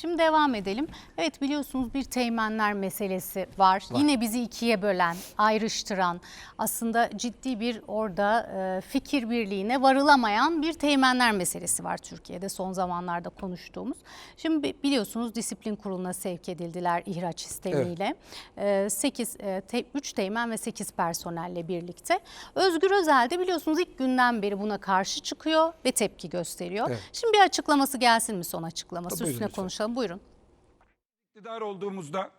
Şimdi devam edelim. Evet biliyorsunuz bir teğmenler meselesi var. Yine bizi ikiye bölen, ayrıştıran, aslında ciddi bir orada e, fikir birliğine varılamayan bir teğmenler meselesi var Türkiye'de son zamanlarda konuştuğumuz. Şimdi bi- biliyorsunuz disiplin kuruluna sevk edildiler ihraç istemiyle. 8 3 teğmen ve 8 personelle birlikte. Özgür Özel de biliyorsunuz ilk günden beri buna karşı çıkıyor ve tepki gösteriyor. Evet. Şimdi bir açıklaması gelsin mi son açıklaması Buyurun üstüne lütfen. Konuşalım. Buyurun. iktidar olduğumuzda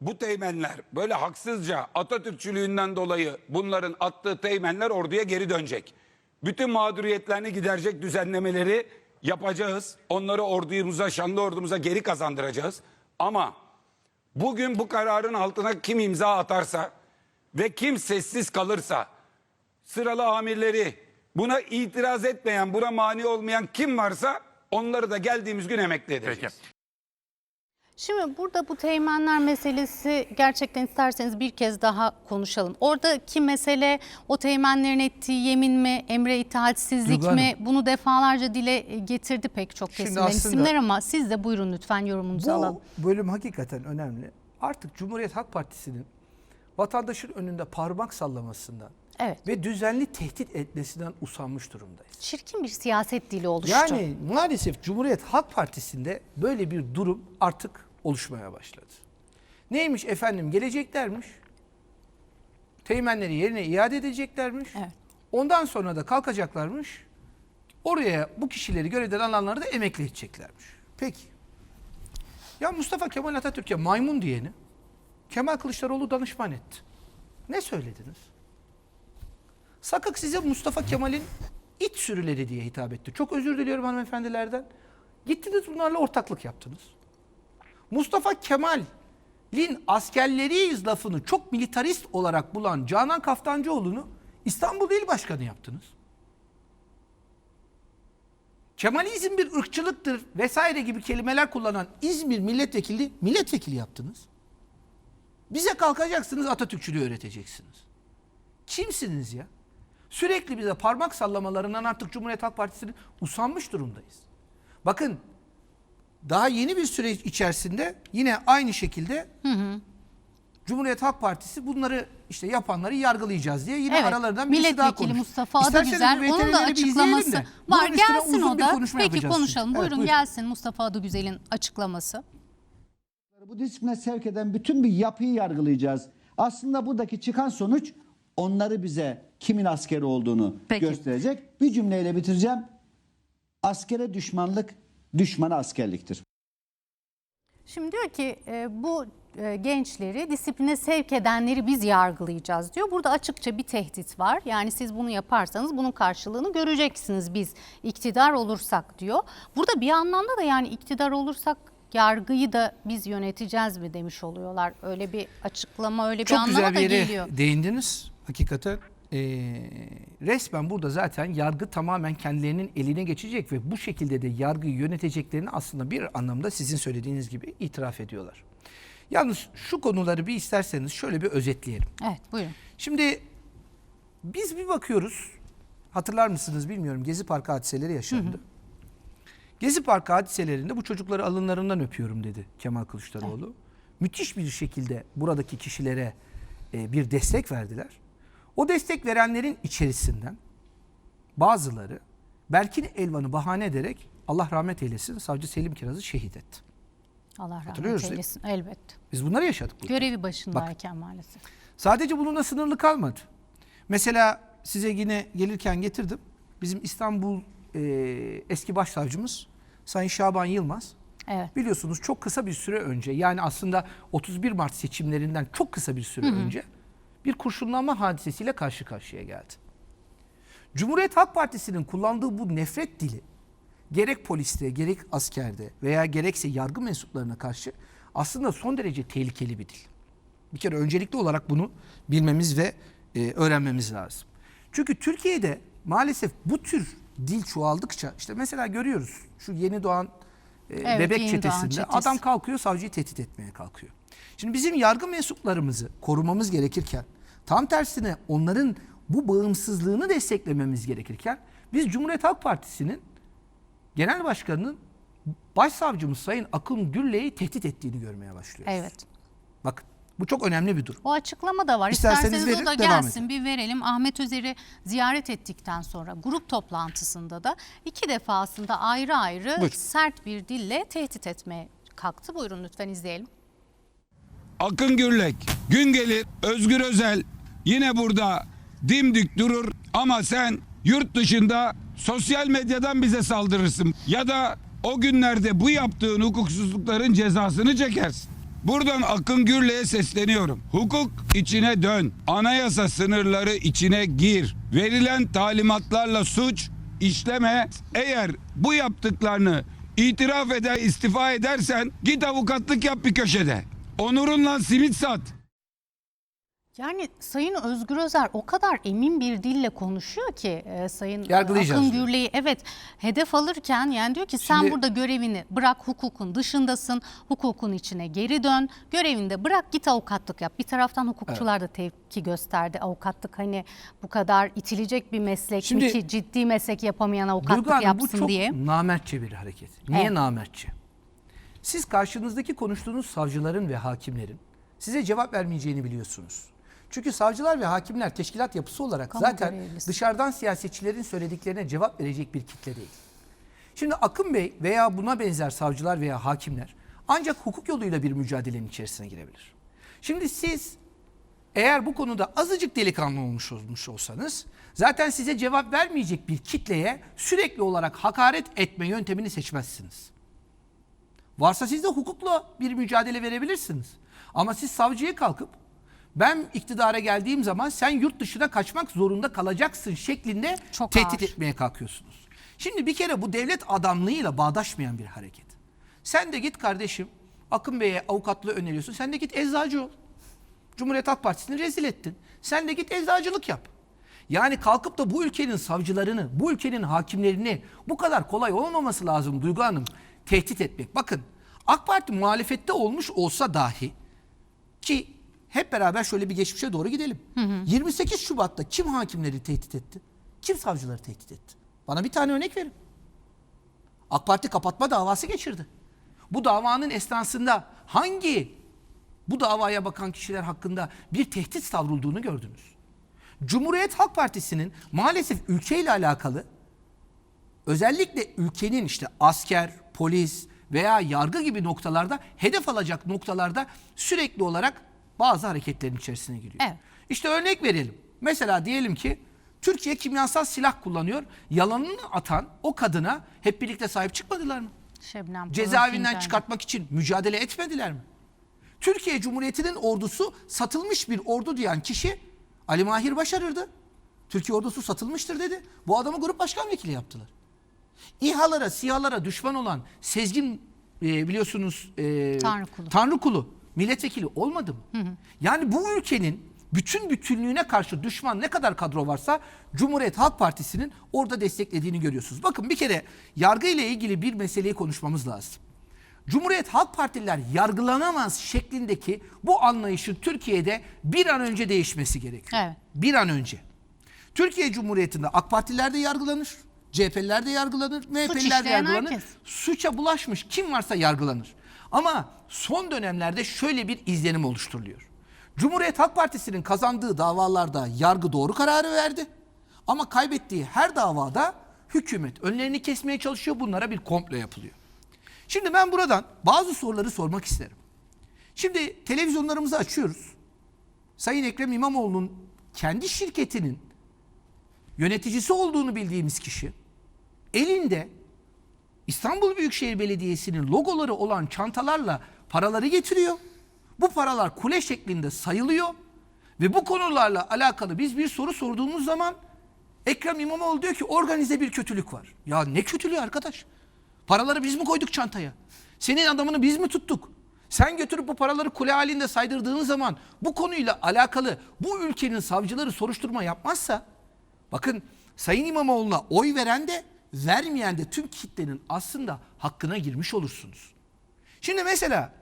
bu teğmenler böyle haksızca Atatürkçülüğünden dolayı bunların attığı teğmenler orduya geri dönecek. Bütün mağduriyetlerini giderecek düzenlemeleri yapacağız. Onları ordumuza, şanlı ordumuza geri kazandıracağız. Ama bugün bu kararın altına kim imza atarsa ve kim sessiz kalırsa sıralı amirleri buna itiraz etmeyen, buna mani olmayan kim varsa onları da geldiğimiz gün emekli edeceğiz. Şimdi burada bu teğmenler meselesi gerçekten isterseniz bir kez daha konuşalım. Oradaki mesele o teğmenlerin ettiği yemin mi, emre itaatsizlik Duygu mi? Hanım. Bunu defalarca dile getirdi pek çok Şimdi kesimden aslında- isimler ama siz de buyurun lütfen yorumunuzu alalım. Bu bölüm hakikaten önemli. Artık Cumhuriyet Halk Partisi'nin vatandaşın önünde parmak sallamasından Evet. ve düzenli tehdit etmesinden usanmış durumdayız. Çirkin bir siyaset dili oluştu. Yani maalesef Cumhuriyet Halk Partisi'nde böyle bir durum artık oluşmaya başladı. Neymiş efendim geleceklermiş. Teğmenleri yerine iade edeceklermiş. Evet. Ondan sonra da kalkacaklarmış. Oraya bu kişileri görevden alanları da emekli edeceklermiş. Peki. Ya Mustafa Kemal Atatürk'e maymun diyeni Kemal Kılıçdaroğlu danışman etti. Ne söylediniz? Sakık size Mustafa Kemal'in it sürüleri diye hitap etti. Çok özür diliyorum hanımefendilerden. Gittiniz bunlarla ortaklık yaptınız. Mustafa Kemal'in askerleriyiz lafını çok militarist olarak bulan Canan Kaftancıoğlu'nu İstanbul İl Başkanı yaptınız. Kemalizm bir ırkçılıktır vesaire gibi kelimeler kullanan İzmir milletvekili milletvekili yaptınız. Bize kalkacaksınız Atatürkçülüğü öğreteceksiniz. Kimsiniz ya? Sürekli bize parmak sallamalarından artık Cumhuriyet Halk Partisi'nin usanmış durumdayız. Bakın daha yeni bir süreç içerisinde yine aynı şekilde Cumhuriyet Halk Partisi bunları işte yapanları yargılayacağız diye yine Evet, aralarından birisi daha konuştu. Mustafa İsterseniz Adıgüzel onun da açıklaması de var. bunun Gelsin o da. Peki yapacağız konuşalım. Evet, Buyurun gelsin Mustafa Adıgüzel'in açıklaması. Bu disipline sevk eden bütün bir yapıyı yargılayacağız. Aslında buradaki çıkan sonuç onları bize kimin askeri olduğunu Peki. gösterecek. Bir cümleyle bitireceğim. Askere düşmanlık, düşmana askerliktir. Şimdi diyor ki e, bu e, gençleri disipline sevk edenleri biz yargılayacağız diyor. Burada açıkça bir tehdit var. Yani siz bunu yaparsanız bunun karşılığını göreceksiniz biz iktidar olursak diyor. Burada bir anlamda da yani iktidar olursak yargıyı da biz yöneteceğiz mi demiş oluyorlar. Öyle bir açıklama öyle bir Çok anlama güzel da bir yere geliyor. değindiniz. Hakikaten ee, resmen burada zaten yargı tamamen kendilerinin eline geçecek ve bu şekilde de yargıyı yöneteceklerini aslında bir anlamda sizin söylediğiniz gibi itiraf ediyorlar. Yalnız şu konuları bir isterseniz şöyle bir özetleyelim. Evet buyurun. Şimdi biz bir bakıyoruz. Hatırlar mısınız bilmiyorum. Gezi Parkı hadiseleri yaşandı. Gezi Parkı hadiselerinde bu çocukları alınlarından öpüyorum dedi Kemal Kılıçdaroğlu. Müthiş bir şekilde buradaki kişilere e, bir destek verdiler. O destek verenlerin içerisinden bazıları Berkin Elvan'ı bahane ederek Allah rahmet eylesin savcı Selim Kiraz'ı şehit etti. Allah rahmet Hatırlıyoruz değil mi? eylesin. Elbette. Biz bunları yaşadık. burada. Görevi başındayken maalesef. Sadece bununla sınırlı kalmadı. Mesela size yine gelirken getirdim. Bizim İstanbul e, eski başsavcımız Sayın Şaban Yılmaz. Evet. Biliyorsunuz çok kısa bir süre önce yani aslında 31 Mart seçimlerinden çok kısa bir süre önce bir kurşunlanma hadisesiyle karşı karşıya geldi. Cumhuriyet Halk Partisi'nin kullandığı bu nefret dili gerek poliste gerek askerde veya gerekse yargı mensuplarına karşı aslında son derece tehlikeli bir dil. Bir kere öncelikli olarak bunu bilmemiz ve e, öğrenmemiz lazım. Çünkü Türkiye'de maalesef bu tür dil çoğaldıkça işte mesela görüyoruz şu yeni doğan e, bebek yeni doğan çetesinde çetesi. adam kalkıyor savcıyı tehdit etmeye kalkıyor. Şimdi bizim yargı mensuplarımızı korumamız gerekirken tam tersine onların bu bağımsızlığını desteklememiz gerekirken biz Cumhuriyet Halk Partisi'nin genel başkanının Başsavcımız Sayın Akın Gürley'i tehdit ettiğini görmeye başlıyoruz. Evet. Bakın bu çok önemli bir durum. O açıklama da var. İsterseniz İsterseniz verin, o da gelsin bir verelim. Ahmet Özer'i ziyaret ettikten sonra grup toplantısında da iki defasında ayrı ayrı Buyurun. sert bir dille tehdit etmeye kalktı. Buyurun lütfen izleyelim. Akın Gürlek, gün gelir Özgür Özel yine burada dimdik durur ama sen yurt dışında sosyal medyadan bize saldırırsın. Ya da o günlerde bu yaptığın hukuksuzlukların cezasını çekersin. Buradan Akın Gürlek'e sesleniyorum. Hukuk içine dön. Anayasa sınırları içine gir. Verilen talimatlarla suç işleme. Eğer bu yaptıklarını itiraf eder, istifa edersen git avukatlık yap bir köşede. Onurunla simit sat. Yani Sayın Özgür Özer o kadar emin bir dille konuşuyor ki e, Sayın Akın. Gürley'i evet hedef alırken yani diyor ki sen Şimdi- burada görevini bırak hukukun dışındasın, hukukun içine geri dön, görevinde bırak git avukatlık yap. Bir taraftan hukukçular da tepki gösterdi. Avukatlık hani bu kadar itilecek bir meslek Şimdi- mi ki ciddi meslek yapamayan avukatlık Duygu Hanım bu yapsın çok diye. namertçe bir hareket. Niye Evet. namertçe? Siz karşınızdaki konuştuğunuz savcıların ve hakimlerin size cevap vermeyeceğini biliyorsunuz. Çünkü savcılar ve hakimler teşkilat yapısı olarak Kamu zaten görevlisi. dışarıdan siyasetçilerin söylediklerine cevap verecek bir kitle değil. Şimdi Akın Bey veya buna benzer savcılar veya hakimler ancak hukuk yoluyla bir mücadelenin içerisine girebilir. Şimdi siz eğer bu konuda azıcık delikanlı olmuş olmuş olsanız zaten size cevap vermeyecek bir kitleye sürekli olarak hakaret etme yöntemini seçmezsiniz. Varsa siz de hukukla bir mücadele verebilirsiniz. Ama siz savcıya kalkıp ben iktidara geldiğim zaman sen yurt dışına kaçmak zorunda kalacaksın şeklinde Çok tehdit ağır. etmeye kalkıyorsunuz. Şimdi bir kere bu devlet adamlığıyla bağdaşmayan bir hareket. Sen de git kardeşim Akın Bey'e avukatlığı öneriyorsun. Sen de git eczacı ol. Cumhuriyet Halk Partisi'ni rezil ettin. Sen de git eczacılık yap. Yani kalkıp da bu ülkenin savcılarını, bu ülkenin hakimlerini bu kadar kolay olmaması lazım Duygu Hanım tehdit etmek. Bakın AK Parti muhalefette olmuş olsa dahi ki hep beraber şöyle bir geçmişe doğru gidelim. 28 Şubat'ta kim hakimleri tehdit etti? Kim savcıları tehdit etti? Bana bir tane örnek verin. AK Parti kapatma davası geçirdi. Bu davanın esnasında hangi bu davaya bakan kişiler hakkında bir tehdit savrulduğunu gördünüz. Cumhuriyet Halk Partisi'nin maalesef ülkeyle alakalı özellikle ülkenin işte asker, polis veya yargı gibi noktalarda hedef alacak noktalarda sürekli olarak bazı hareketlerin içerisine giriyor. Evet. İşte örnek verelim. Mesela diyelim ki Türkiye kimyasal silah kullanıyor. Yalanını atan o kadına hep birlikte sahip çıkmadılar mı? Şebnem Cezaevinden çıkartmak için mücadele etmediler mi? Türkiye Cumhuriyeti'nin ordusu satılmış bir ordu diyen kişi Ali Mahir Başarır'dı. Türkiye ordusu satılmıştır dedi. Bu adamı grup başkan vekili yaptılar. İHA'lara, SİHA'lara düşman olan Sezgin e, biliyorsunuz e, Tanrıkulu. Tanrıkulu milletvekili olmadı mı? Yani bu ülkenin bütün bütünlüğüne karşı düşman ne kadar kadro varsa Cumhuriyet Halk Partisi'nin orada desteklediğini görüyorsunuz. Bakın bir kere yargı ile ilgili bir meseleyi konuşmamız lazım. Cumhuriyet Halk Partililer yargılanamaz şeklindeki bu anlayışın Türkiye'de bir an önce değişmesi gerekiyor. Evet. Bir an önce. Türkiye Cumhuriyeti'nde AK Partililer de yargılanır. CHP'liler de yargılanır. MHP'liler de yargılanır. herkes. Suça bulaşmış kim varsa yargılanır. Ama son dönemlerde şöyle bir izlenim oluşturuluyor. Cumhuriyet Halk Partisi'nin kazandığı davalarda yargı doğru kararı verdi. Ama kaybettiği her davada hükümet önlerini kesmeye çalışıyor. Bunlara bir komplo yapılıyor. Şimdi ben buradan bazı soruları sormak isterim. Şimdi televizyonlarımızı açıyoruz. Sayın Ekrem İmamoğlu'nun kendi şirketinin yöneticisi olduğunu bildiğimiz kişi elinde İstanbul Büyükşehir Belediyesi'nin logoları olan çantalarla paraları getiriyor. Bu paralar kule şeklinde sayılıyor ve bu konularla alakalı biz bir soru sorduğumuz zaman Ekrem İmamoğlu diyor ki organize bir kötülük var. Ya ne kötülüğü arkadaş? Paraları biz mi koyduk çantaya? Senin adamını biz mi tuttuk? Sen götürüp bu paraları kule halinde saydırdığın zaman bu konuyla alakalı bu ülkenin savcıları soruşturma yapmazsa bakın Sayın İmamoğlu'na oy veren de vermeyen de tüm kitlenin aslında hakkına girmiş olursunuz. Şimdi mesela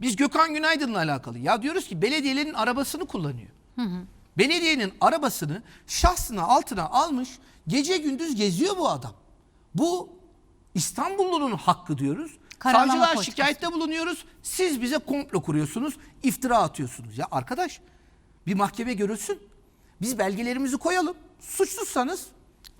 biz Gökhan Günaydın'la alakalı ya diyoruz ki belediyelerin arabasını kullanıyor. Belediyenin arabasını şahsına altına almış gece gündüz geziyor bu adam. Bu İstanbullunun hakkı diyoruz. Karalama Savcılığa politikası. şikayette bulunuyoruz. Siz bize komplo kuruyorsunuz, iftira atıyorsunuz. Ya arkadaş bir mahkeme görülsün. Biz belgelerimizi koyalım. Suçsuzsanız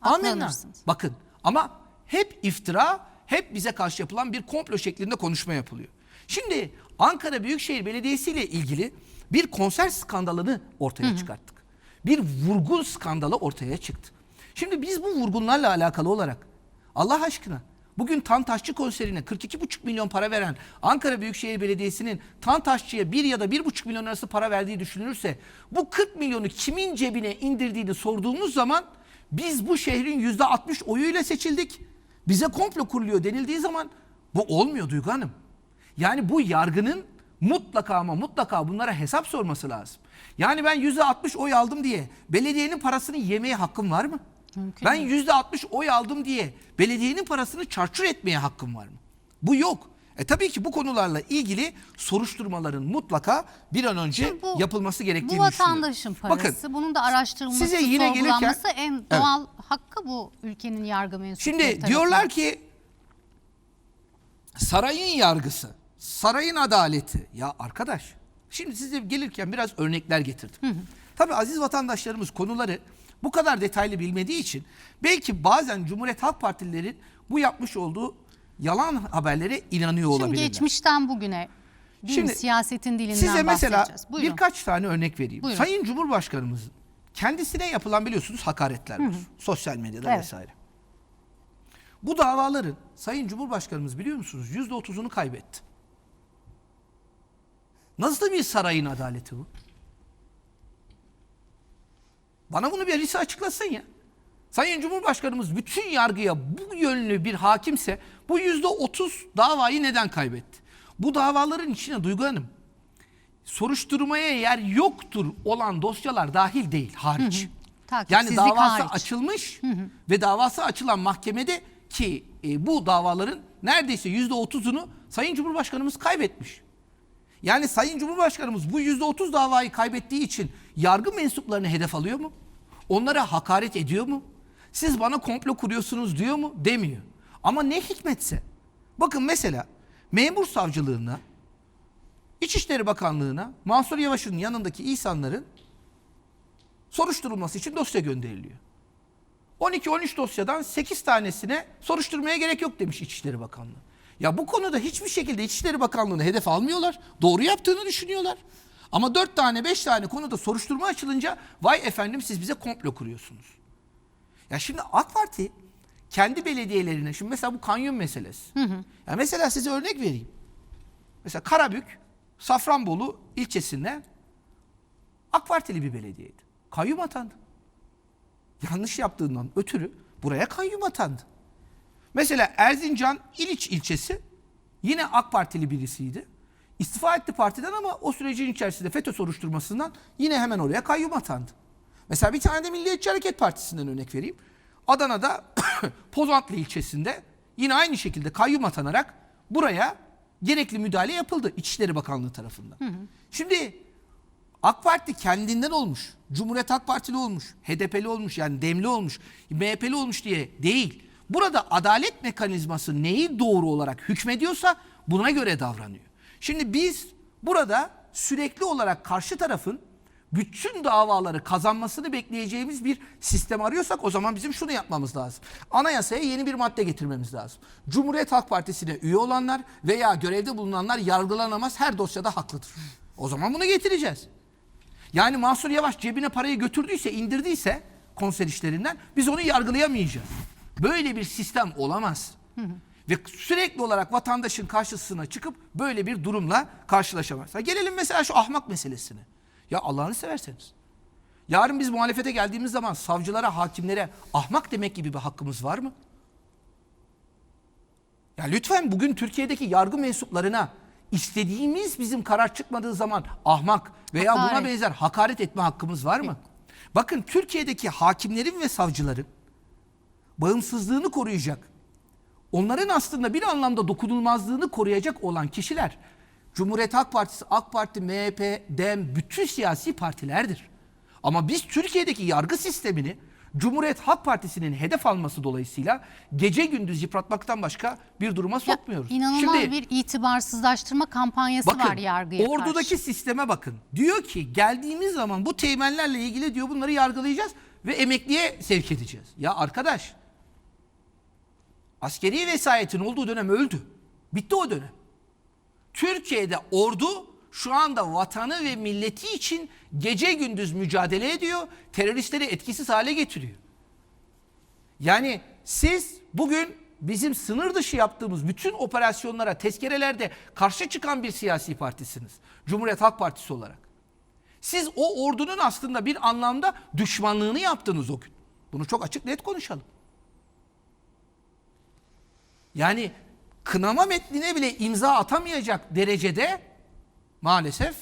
amenna. Bakın ama hep iftira, hep bize karşı yapılan bir komplo şeklinde konuşma yapılıyor. Şimdi Ankara Büyükşehir Belediyesi ile ilgili bir konser skandalını ortaya çıkarttık. Bir vurgun skandalı ortaya çıktı. Şimdi biz bu vurgunlarla alakalı olarak Allah aşkına bugün Tantaşçı konserine 42,5 milyon para veren Ankara Büyükşehir Belediyesi'nin Tantaşçı'ya 1 ya da 1,5 milyon arası para verdiği düşünülürse bu 40 milyonu kimin cebine indirdiğini sorduğumuz zaman biz bu şehrin %60 oyuyla seçildik. Bize komplo kuruluyor denildiği zaman bu olmuyor Duygu Hanım. Yani bu yargının mutlaka ama mutlaka bunlara hesap sorması lazım. Yani ben %60 oy aldım diye belediyenin parasını yemeye hakkım var mı? Mümkün ben %60 oy aldım diye belediyenin parasını çarçur etmeye hakkım var mı? Bu yok. E tabii ki bu konularla ilgili soruşturmaların mutlaka bir an önce bu- yapılması gerektiğini Bu düşünüyorum. vatandaşın parası. Bakın bunun da araştırılması, size yine gelirken- sorgulanması en Evet. doğal hakkı bu ülkenin yargı mensupları Şimdi tarafından. diyorlar ki sarayın yargısı, sarayın adaleti. Ya arkadaş şimdi size gelirken biraz örnekler getirdim. Tabii aziz vatandaşlarımız konuları bu kadar detaylı bilmediği için belki bazen Cumhuriyet Halk Partililerin bu yapmış olduğu yalan haberlere inanıyor Şimdi olabilirler. geçmişten bugüne değil mi? Şimdi siyasetin dilinden Size mesela. Buyurun. birkaç tane örnek vereyim. Buyurun. Sayın Cumhurbaşkanımızın kendisine yapılan biliyorsunuz hakaretler var. Sosyal medyada Evet. vesaire. Bu davaların Sayın Cumhurbaşkanımız biliyor musunuz yüzde otuzunu kaybetti. Nasıl bir sarayın adaleti bu? Bana bunu birisi açıklasın ya. Sayın Cumhurbaşkanımız bütün yargıya bu yönlü bir hakimse bu yüzde otuz davayı neden kaybetti? Bu davaların içine Duygu Hanım soruşturmaya yer yoktur olan dosyalar dahil değil hariç. Yani Takipsizlik davası hariç. açılmış ve davası açılan mahkemede ki e, bu davaların neredeyse yüzde otuzunu Sayın Cumhurbaşkanımız kaybetmiş. Yani Sayın Cumhurbaşkanımız bu yüzde otuz davayı kaybettiği için yargı mensuplarını hedef alıyor mu? Onlara hakaret ediyor mu? Siz bana komplo kuruyorsunuz diyor mu? Demiyor. Ama ne hikmetse. Bakın mesela memur savcılığına, İçişleri Bakanlığı'na Mansur Yavaş'ın yanındaki insanların soruşturulması için dosya gönderiliyor. 12-13 dosyadan 8 tanesine soruşturmaya gerek yok demiş İçişleri Bakanlığı. Ya bu konuda hiçbir şekilde İçişleri Bakanlığı'nı hedef almıyorlar. Doğru yaptığını düşünüyorlar. Ama 4 tane 5 tane konuda soruşturma açılınca vay efendim siz bize komplo kuruyorsunuz. Ya şimdi AK Parti kendi belediyelerine şimdi mesela bu kanyon meselesi. Ya mesela size örnek vereyim. Mesela Karabük, Safranbolu ilçesinde AK Partili bir belediyeydi. Kayyum atandı. Yanlış yaptığından ötürü buraya kayyum atandı. Mesela Erzincan İliç ilçesi yine AK Partili birisiydi. İstifa etti partiden ama o sürecin içerisinde FETÖ soruşturmasından yine hemen oraya kayyum atandı. Mesela bir tane de Milliyetçi Hareket Partisi'nden örnek vereyim. Adana'da Pozantlı ilçesinde yine aynı şekilde kayyum atanarak buraya gerekli müdahale yapıldı İçişleri Bakanlığı tarafından. Şimdi AK Parti kendinden olmuş, Cumhuriyet Halk Partili olmuş, HDP'li olmuş yani demli olmuş, MHP'li olmuş diye değil. Burada adalet mekanizması neyi doğru olarak hükmediyorsa buna göre davranıyor. Şimdi biz burada sürekli olarak karşı tarafın bütün davaları kazanmasını bekleyeceğimiz bir sistem arıyorsak o zaman bizim şunu yapmamız lazım. Anayasaya yeni bir madde getirmemiz lazım. Cumhuriyet Halk Partisi'ne üye olanlar veya görevde bulunanlar yargılanamaz her dosyada haklıdır. O zaman bunu getireceğiz. Yani Mansur Yavaş cebine parayı götürdüyse, indirdiyse konser işlerinden biz onu yargılayamayacağız. Böyle bir sistem olamaz. Ve sürekli olarak vatandaşın karşısına çıkıp böyle bir durumla karşılaşamaz. Ha gelelim mesela şu ahmak meselesine. Ya Allah'ını severseniz. Yarın biz muhalefete geldiğimiz zaman savcılara, hakimlere ahmak demek gibi bir hakkımız var mı? Ya lütfen bugün Türkiye'deki yargı mensuplarına istediğimiz bizim karar çıkmadığı zaman ahmak veya buna Hakaret. benzer hakaret etme hakkımız var mı? Bakın Türkiye'deki hakimlerin ve savcıların bağımsızlığını koruyacak, onların aslında bir anlamda dokunulmazlığını koruyacak olan kişiler Cumhuriyet Halk Partisi, AK Parti, MHP, DEM bütün siyasi partilerdir. Ama biz Türkiye'deki yargı sistemini Cumhuriyet Halk Partisi'nin hedef alması dolayısıyla gece gündüz yıpratmaktan başka bir duruma Ya, sokmuyoruz. İnanılmaz Şimdi bir itibarsızlaştırma kampanyası bakın var yargıya ordudaki karşı. sisteme bakın. Diyor ki geldiğimiz zaman bu teğmenlerle ilgili diyor bunları yargılayacağız ve emekliye sevk edeceğiz. Ya arkadaş askeri vesayetin olduğu dönem öldü. Bitti o dönem. Türkiye'de ordu şu anda vatanı ve milleti için gece gündüz mücadele ediyor. Teröristleri etkisiz hale getiriyor. Yani siz bugün bizim sınır dışı yaptığımız bütün operasyonlara, tezkerelerde karşı çıkan bir siyasi partisiniz. Cumhuriyet Halk Partisi olarak. Siz o ordunun aslında bir anlamda düşmanlığını yaptınız o gün. Bunu çok açık net konuşalım. Yani kınama metnine bile imza atamayacak derecede maalesef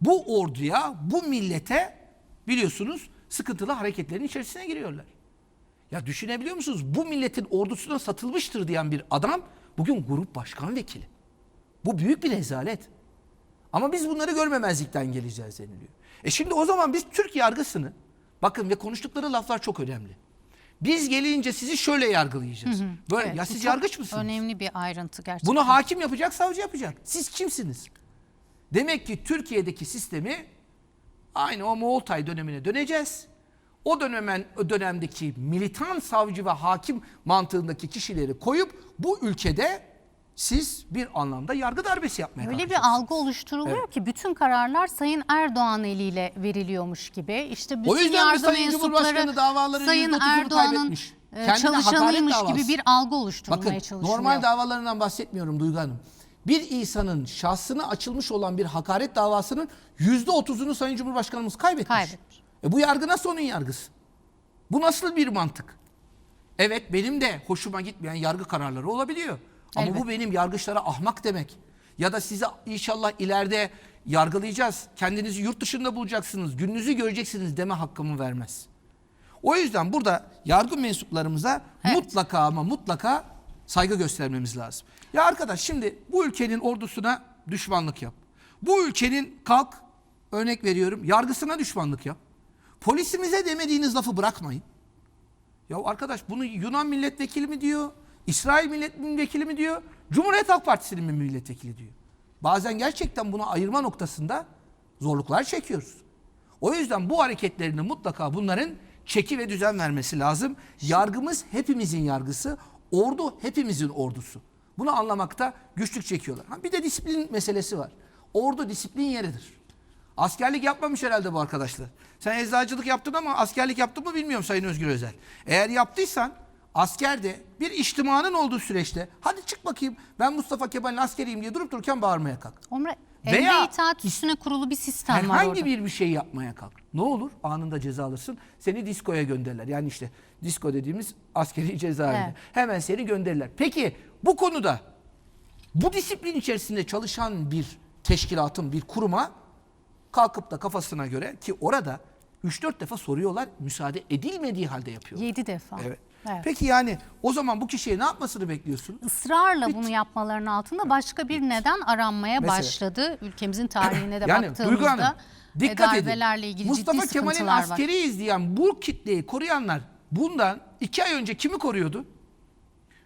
bu orduya, bu millete biliyorsunuz sıkıntılı hareketlerin içerisine giriyorlar. Ya düşünebiliyor musunuz? Bu milletin ordusuna satılmıştır diyen bir adam bugün grup başkan vekili. Bu büyük bir rezalet. Ama biz bunları görmemezlikten geleceğiz deniliyor. E şimdi o zaman biz Türk yargısını bakın ve konuştukları laflar çok önemli. Biz gelince sizi şöyle yargılayacağız. Böyle Evet, ya siz yargıç mısınız? Önemli bir ayrıntı gerçekten. Bunu hakim yapacak, savcı yapacak. Siz kimsiniz? Demek ki Türkiye'deki sistemi aynı o Moğoltay dönemine döneceğiz. O dönemen o dönemdeki militan savcı ve hakim mantığındaki kişileri koyup bu ülkede siz bir anlamda yargı darbesi yapmaya Öyle bir algı oluşturuluyor ki bütün kararlar Sayın Erdoğan eliyle veriliyormuş gibi. İşte bütün O yüzden yargı Sayın Cumhurbaşkanı davaların Sayın %30'unu Erdoğan'ın e, çalışanıymış gibi bir algı oluşturulmaya Bakın çalışılıyor. normal davalarından bahsetmiyorum Duygu Hanım. Bir insanın şahsına açılmış olan bir hakaret davasının yüzde otuzunu Sayın Cumhurbaşkanımız kaybetmiş. Kaybetmiş. E bu yargı nasıl onun yargısı? Bu nasıl bir mantık? Evet benim de hoşuma gitmeyen yargı kararları olabiliyor. Ama Elbet. bu benim yargıçlara ahmak demek. Ya da size inşallah ileride yargılayacağız. Kendinizi yurt dışında bulacaksınız. Gününüzü göreceksiniz deme hakkımı vermez. O yüzden burada yargı mensuplarımıza Evet. mutlaka ama mutlaka saygı göstermemiz lazım. Ya arkadaş şimdi bu ülkenin ordusuna düşmanlık yap. Bu ülkenin kalk örnek veriyorum yargısına düşmanlık yap. Polisimize demediğiniz lafı bırakmayın. Ya arkadaş bunu Yunan milletvekili mi diyor? İsrail milletvekili mi diyor? Cumhuriyet Halk Partisi'nin mi milletvekili diyor? Bazen gerçekten bunu ayırma noktasında zorluklar çekiyoruz. O yüzden bu hareketlerini mutlaka bunların çeki ve düzen vermesi lazım. Yargımız hepimizin yargısı, ordu hepimizin ordusu. Bunu anlamakta güçlük çekiyorlar. Ha, bir de disiplin meselesi var. Ordu disiplin yeridir. Askerlik yapmamış herhalde bu arkadaşlar. Sen eczacılık yaptın ama askerlik yaptın mı bilmiyorum Sayın Özgür Özel. Eğer yaptıysan askerde bir içtimanın olduğu süreçte hadi çık bakayım ben Mustafa Kemal'in askeriyim diye durup dururken bağırmaya kalk. Omre, Veya- itaat üstüne kurulu bir sistem var Herhangi bir bir şey yapmaya kalk. Ne olur? Anında ceza alırsın. Seni diskoya gönderirler. Yani işte disko dediğimiz askeri cezaevine. Evet. Hemen seni gönderirler. Peki bu konuda bu disiplin içerisinde çalışan bir teşkilatın, bir kuruma kalkıp da kafasına göre ki orada 3-4 defa soruyorlar müsaade edilmediği halde yapıyorlar. 7 defa. Evet. Evet. Peki yani o zaman bu kişiye ne yapmasını bekliyorsun? Israrla bunu yapmalarının altında başka bir neden aranmaya Mesela- başladı. Ülkemizin tarihine de yani baktığımızda Duygu Hanım e, dikkat edin. darbelerle ilgili Mustafa Kemal'in sıkıntılar var. askeriyiz diyen bu kitleyi koruyanlar bundan iki ay önce kimi koruyordu?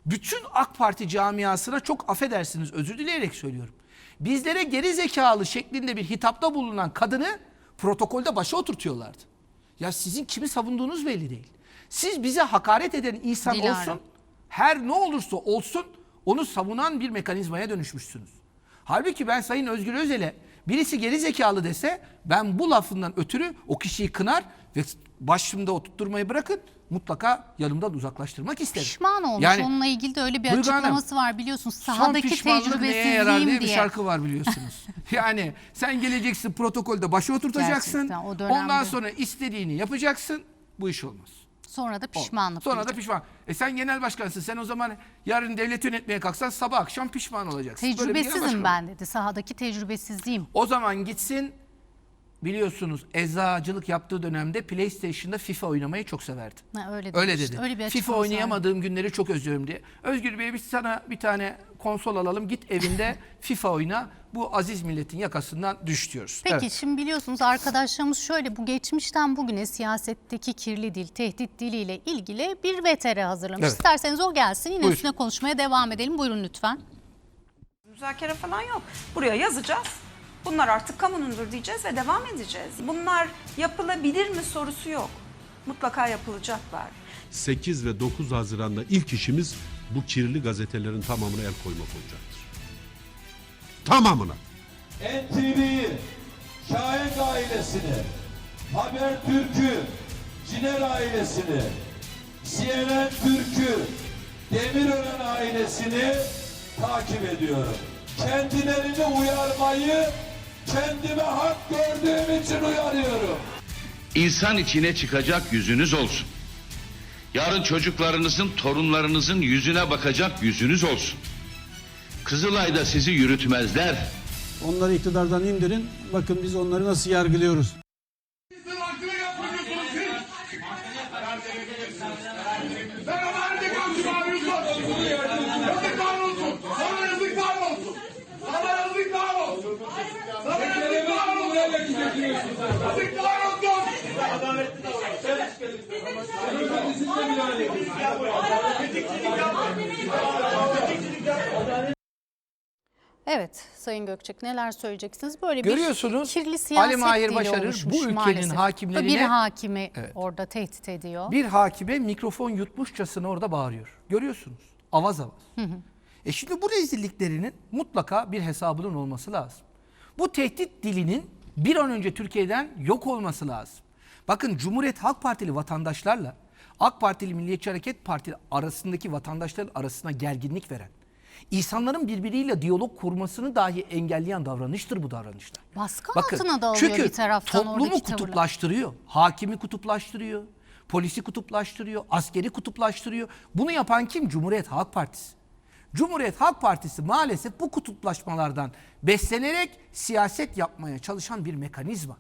Bütün AK Parti camiasına çok affedersiniz özür dileyerek söylüyorum. Bizlere geri zekalı şeklinde bir hitapta bulunan kadını protokolde başa oturtuyorlardı. Ya sizin kimi savunduğunuz belli değil. Siz bize hakaret eden insan Dilara. olsun, her ne olursa olsun onu savunan bir mekanizmaya dönüşmüşsünüz. Halbuki ben Sayın Özgür Özel'e birisi geri zekalı dese ben bu lafından ötürü o kişiyi kınar ve başımda oturtturmayı bırakın mutlaka yanımdan uzaklaştırmak isterim. Pişman olmuş. Yani Onunla ilgili de öyle bir Duygu Hanım, açıklaması var biliyorsun. Son Sahadaki yarar diye tecrübesizliğim bir diye. şarkı var biliyorsunuz. yani sen geleceksin protokolde başı oturtacaksın. Ondan sonra istediğini yapacaksın. Bu iş olmaz. Sonra da pişmanlık. Sonra da pişman. E sen genel başkansın. Sen o zaman yarın devlet yönetmeye kalksan sabah akşam pişman olacaksın. Böyle bir genel başkan. Tecrübesizim ben dedi. Sahadaki tecrübesizliğim. O zaman gitsin biliyorsunuz eczacılık yaptığı dönemde PlayStation'da FIFA oynamayı çok severdi. Ha, öyle Öyle dedi. Öyle bir FIFA oynayamadığım günleri çok özlüyorum diye. Özgür Bey biz sana bir tane konsol alalım. Git evinde FIFA oyna. Bu aziz milletin yakasından düş diyoruz. Peki Evet. şimdi biliyorsunuz arkadaşlarımız şöyle bu geçmişten bugüne siyasetteki kirli dil, tehdit diliyle ilgili bir VTR hazırlamış. Evet. İsterseniz o gelsin yine Buyur. üstüne konuşmaya devam edelim. Buyurun lütfen. Müzakere falan yok. Buraya yazacağız. Bunlar artık kamunundur diyeceğiz ve devam edeceğiz. Bunlar yapılabilir mi sorusu yok. Mutlaka yapılacaklar. 8 ve 9 Haziran'da ilk işimiz bu kirli gazetelerin tamamına el koymak olacaktır. Tamamına. NTV'yi, Şahin ailesini, Habertürk'ü, Ciner ailesini, CNN Türk'ü, Demirören ailesini takip ediyorum. Kendilerini uyarmayı kendime hak gördüğüm için uyarıyorum. İnsan içine çıkacak yüzünüz olsun. Yarın çocuklarınızın, torunlarınızın yüzüne bakacak yüzünüz olsun. Kızılay'da sizi yürütmezler. Onları iktidardan indirin. Bakın biz onları nasıl yargılıyoruz. Ben emanet kalmışım abi Yusuf. Yazıklar olsun. Sana yazıklar olsun. Sana yazıklar olsun. Sana yazıklar olsun. Evet Sayın Gökçek neler söyleyeceksiniz? Böyle Görüyorsunuz, bir kirli siyaset Ali Mahir Başarır bu ülkenin maalesef. hakimlerine- Bir hakimi Evet. orada tehdit ediyor. Bir hakime mikrofon yutmuşçasına orada bağırıyor. Görüyorsunuz. Avaz avaz. E şimdi bu rezilliklerinin mutlaka bir hesabının olması lazım. Bu tehdit dilinin bir an önce Türkiye'den yok olması lazım. Bakın Cumhuriyet Halk Partili vatandaşlarla AK Partili Milliyetçi Hareket Partili arasındaki vatandaşların arasına gerginlik veren, insanların birbiriyle diyalog kurmasını dahi engelleyen davranıştır bu davranışlar. Baskı altına da alıyor çünkü bir taraftan toplumu oradaki tavırlar. kutuplaştırıyor. Hakimi kutuplaştırıyor. Polisi kutuplaştırıyor. Askeri kutuplaştırıyor. Bunu yapan kim? Cumhuriyet Halk Partisi. Cumhuriyet Halk Partisi maalesef bu kutuplaşmalardan beslenerek siyaset yapmaya çalışan bir mekanizma.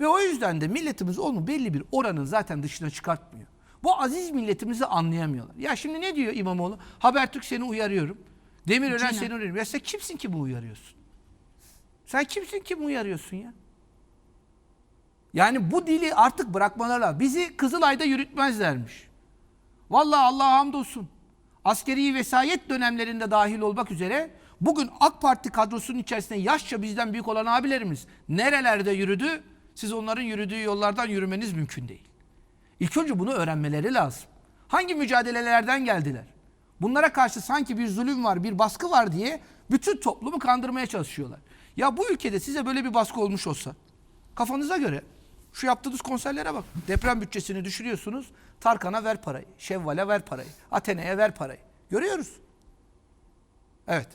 Ve o yüzden de milletimiz onu belli bir oranın zaten dışına çıkartmıyor. Bu aziz milletimizi anlayamıyorlar. Ya şimdi ne diyor İmamoğlu? Habertürk seni uyarıyorum. Demirören seni uyarıyorum. Ya sen kimsin ki bu uyarıyorsun? Sen kimsin ki bu uyarıyorsun ya? Yani bu dili artık bırakmalarla bizi Kızılay'da yürütmezlermiş. Vallahi Allah'a hamdolsun. Askeri vesayet dönemlerinde dahil olmak üzere bugün AK Parti kadrosunun içerisinde yaşça bizden büyük olan abilerimiz nerelerde yürüdü? Siz onların yürüdüğü yollardan yürümeniz mümkün değil. İlk önce bunu öğrenmeleri lazım. Hangi mücadelelerden geldiler? Bunlara karşı sanki bir zulüm var, bir baskı var diye bütün toplumu kandırmaya çalışıyorlar. Ya bu ülkede size böyle bir baskı olmuş olsa kafanıza göre şu yaptığınız konserlere bak. Deprem bütçesini düşürüyorsunuz. Tarkan'a ver parayı. Şevval'e ver parayı. Atene'ye ver parayı. Görüyoruz. Evet.